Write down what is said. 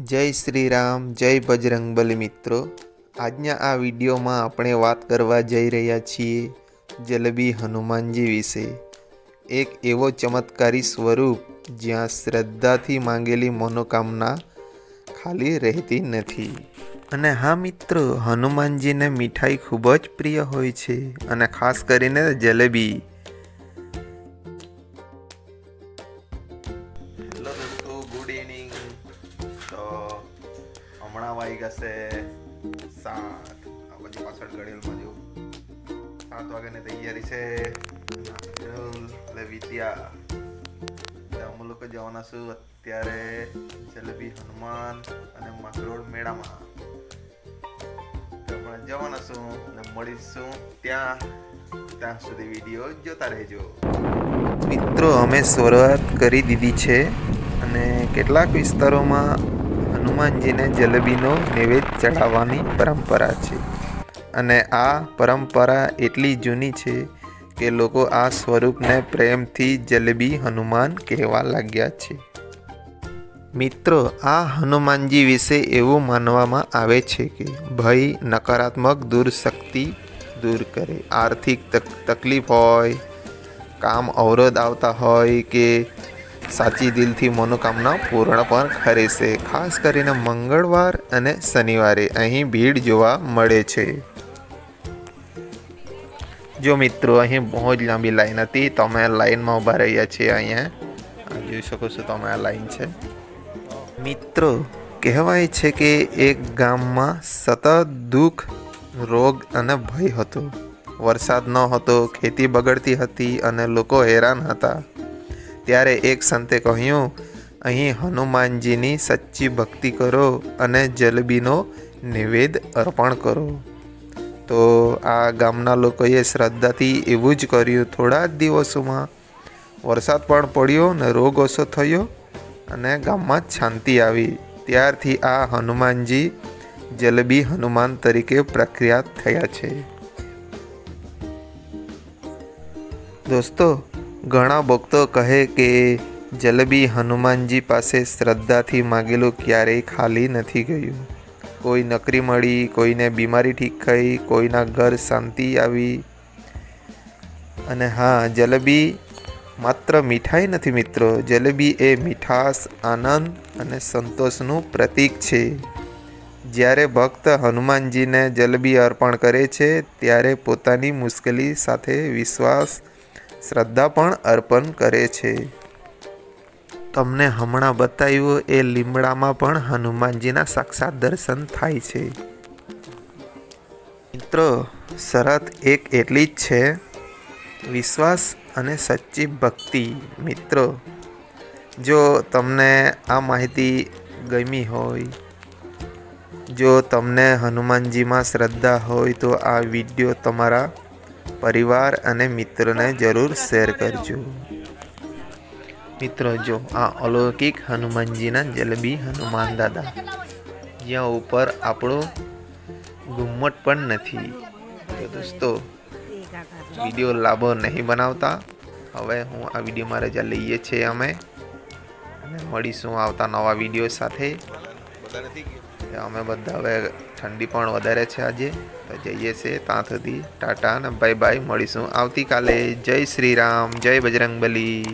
જય શ્રી રામ જય બજરંગબલી મિત્રો. આજના આ વિડીયોમાં આપણે વાત કરવા જઈ રહ્યા છીએ જલેબી હનુમાનજી વિશે. એક એવો ચમત્કારી સ્વરૂપ જ્યાં શ્રદ્ધાથી માંગેલી મનોકામના ખાલી રહેતી નથી. અને હા મિત્રો, હનુમાનજીને મીઠાઈ ખૂબ જ પ્રિય હોય છે અને ખાસ કરીને જલેબી. હમણાં વાઈ ગશે સાત. આ બધી પાછળ ઘડિયાળમાં જો સાત વાગ્યાની તૈયારી છે. વિદ્યા. અમે લોકો જવાના છું અત્યારે જલેબી હનુમાન અને માંગરોળ મેળામાં. હમણાં જવાના છું અને મળીશું ત્યાં. ત્યાં સુધી વીડિયો જોતા રહેજો. મિત્રો, અમે શરૂઆત કરી દીધી છે અને કેટલાક વિસ્તારોમાં હનુમાનજીને જલેબીનો નૈવેદ્ય ચઢાવવાની પરંપરા છે. અને આ પરંપરા એટલી જૂની છે કે લોકો આ સ્વરૂપને પ્રેમથી જલેબી હનુમાન કહેવા લાગ્યા છે. મિત્રો, આ હનુમાનજી વિશે એવું માનવામાં આવે છે કે ભય, નકારાત્મક દુર્શક્તિ દૂર કરે. આર્થિક તક- તકલીફ હોય, કામ અવરોધ આવતા હોય કે સાચી દિલથી મનોકામના પૂર્ણ પણ કરે છે. ખાસ કરીને મંગળવાર અને શનિવારે અહીં ભીડ જોવા મળે છે. જો મિત્રો, અહીં બહુ જ લાંબી લાઈન હતી. તમે લાઈનમાં ઊભા રહ્યા છીએ અહીંયા. જોઈ શકો છો તમે આ લાઈન છે. મિત્રો, કહેવાય છે કે એક ગામમાં સતત દુઃખ, રોગ અને ભય હતો. વરસાદ ન હતો, ખેતી બગડતી હતી અને લોકો હેરાન હતા. ત્યારે એક સંતે કહ્યું, અહીં હનુમાનજીની સચ્ચી ભક્તિ કરો અને જલેબીનો નિવેદ અર્પણ કરો. તો આ ગામના લોકોએ શ્રદ્ધાથી એવું જ કર્યું થોડા જ દિવસોમાં. વરસાદ પણ પડ્યો ને રોગ ઓછો થયો અને ગામમાં શાંતિ આવી. ત્યારથી આ હનુમાનજી જલેબી હનુમાન તરીકે પ્રખ્યાત થયા છે. દોસ્તો ઘણા ભક્તો કહે કે જલેબી હનુમાનજી પાસે શ્રદ્ધાથી માગેલું ક્યારેય ખાલી નથી ગયું. કોઈ નકરી મળી, કોઈને બીમારી ઠીક થઈ, કોઈના ઘર શાંતિ આવી. અને હા, જલેબી માત્ર મીઠાઈ નથી મિત્રો. જલેબી એ મીઠાશ આનંદ અને સંતોષનું પ્રતીક છે. જ્યારે ભક્ત હનુમાનજીને જલેબી અર્પણ કરે છે, ત્યારે પોતાની મુશ્કેલી સાથે વિશ્વાસ શ્રદ્ધા પણ અર્પણ કરે છે. તમને હમણાં બતાવ્યું એ લીમડામાં પણ હનુમાનજીના સાક્ષાત દર્શન થાય છે. મિત્રો, શરત એક એટલી જ છે. વિશ્વાસ અને સચ્ચી ભક્તિ, મિત્રો. જો તમને આ માહિતી ગમી હોય, જો તમને હનુમાનજીમાં શ્રદ્ધા હોય તો આ વીડિયો તમારા પરિવાર અને મિત્રોને જરૂર શેર કરજો. મિત્રો, જો આ અલૌકિક હનુમાનજીના જલેબી હનુમાન દાદા. જ્યાં ઉપર આપણો ઘુમ્મટ પણ નથી. તો દોસ્તો, વીડિયો લાંબો નહીં બનાવતા. હવે હું આ વિડીયોમાં રજા લઈએ છીએ અમે. અને મળીશું આવતા નવા વીડિયો સાથે. અમે બધા હવે ઠંડી પણ વધારે છે આજે. તો જઈએ છીએ ત્યાં સુધી ટાટા અને બાય બાય મળીશું આવતીકાલે. જય શ્રી રામ. જય બજરંગબલી.